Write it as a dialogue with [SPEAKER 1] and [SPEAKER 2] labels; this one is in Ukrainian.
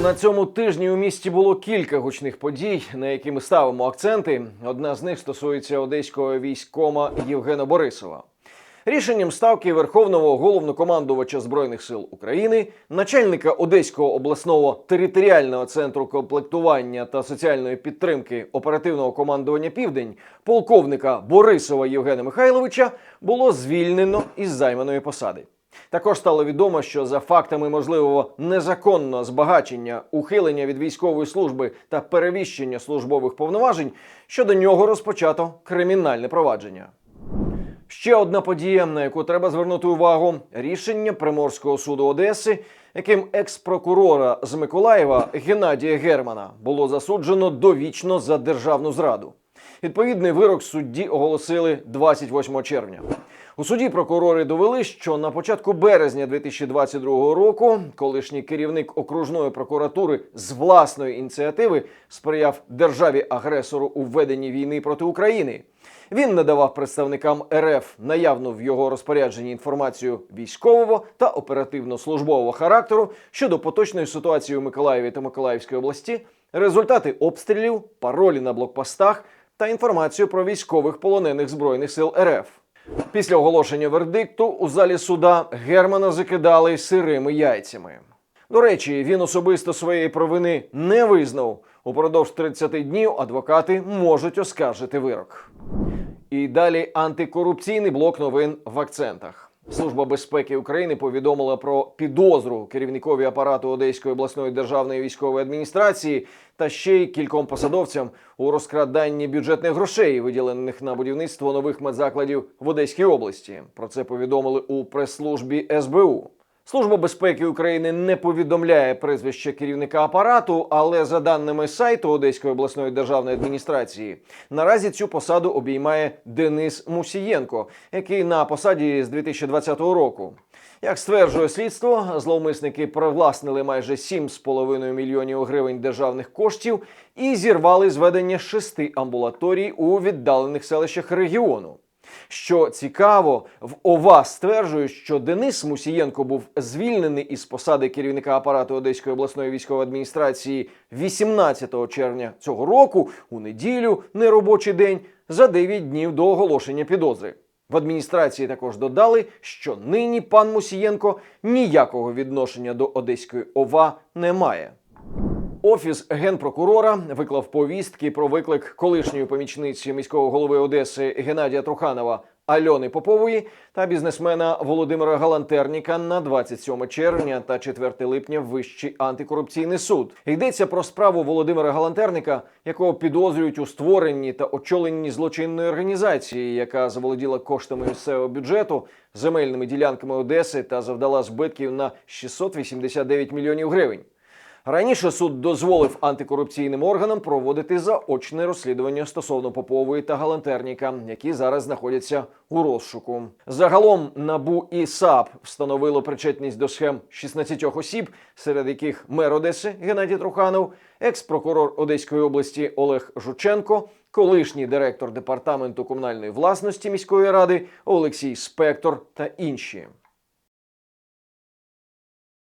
[SPEAKER 1] На цьому тижні у місті було кілька гучних подій, на які ми ставимо акценти. Одна з них стосується одеського військома Євгена Борисова. Рішенням ставки Верховного головнокомандувача Збройних сил України, начальника Одеського обласного територіального центру комплектування та соціальної підтримки оперативного командування Південь, полковника Борисова Євгена Михайловича, було звільнено із займаної посади. Також стало відомо, що за фактами можливого незаконного збагачення, ухилення від військової служби та перевіщення службових повноважень щодо нього розпочато кримінальне провадження. Ще одна подія, на яку треба звернути увагу: рішення Приморського суду Одеси, яким екс-прокурора з Миколаєва Геннадія Германа було засуджено довічно за державну зраду. Відповідний вирок судді оголосили 28 червня. У суді прокурори довели, що на початку березня 2022 року колишній керівник окружної прокуратури з власної ініціативи сприяв державі агресору у веденні війни проти України. Він надавав представникам РФ наявну в його розпорядженні інформацію військового та оперативно-службового характеру щодо поточної ситуації у Миколаєві та Миколаївській області, результати обстрілів, паролі на блокпостах та інформацію про військових полонених збройних сил РФ. Після оголошення вердикту у залі суда Германа закидали сирими яйцями. До речі, він особисто своєї провини не визнав. Упродовж 30 днів адвокати можуть оскаржити вирок. І далі антикорупційний блок новин в акцентах. Служба безпеки України повідомила про підозру керівникові апарату Одеської обласної державної військової адміністрації та ще й кільком посадовцям у розкраданні бюджетних грошей, виділених на будівництво нових медзакладів в Одеській області. Про це повідомили у прес-службі СБУ. Служба безпеки України не повідомляє прізвище керівника апарату, але за даними сайту Одеської обласної державної адміністрації, наразі цю посаду обіймає Денис Мусієнко, який на посаді з 2020 року. Як стверджує слідство, зловмисники привласнили майже 7,5 мільйонів гривень державних коштів і зірвали зведення шести амбулаторій у віддалених селищах регіону. Що цікаво, в ОВА стверджують, що Денис Мусієнко був звільнений із посади керівника апарату Одеської обласної військової адміністрації 18 червня цього року у неділю, неробочий день, за 9 днів до оголошення підозри. В адміністрації також додали, що нині пан Мусієнко ніякого відношення до Одеської ОВА не має. Офіс генпрокурора виклав повістки про виклик колишньої помічниці міського голови Одеси Геннадія Труханова Альони Попової та бізнесмена Володимира Галантерніка на 27 червня та 4 липня в Вищий антикорупційний суд. Йдеться про справу Володимира Галантерника, якого підозрюють у створенні та очоленні злочинної організації, яка заволоділа коштами місцевого бюджету, земельними ділянками Одеси та завдала збитків на 689 мільйонів гривень. Раніше суд дозволив антикорупційним органам проводити заочне розслідування стосовно Попової та Галантерніка, які зараз знаходяться у розшуку. Загалом НАБУ і САП встановило причетність до схем 16 осіб, серед яких мер Одеси Геннадій Труханов, екс-прокурор Одеської області Олег Жученко, колишній директор департаменту комунальної власності міської ради Олексій Спектор та інші.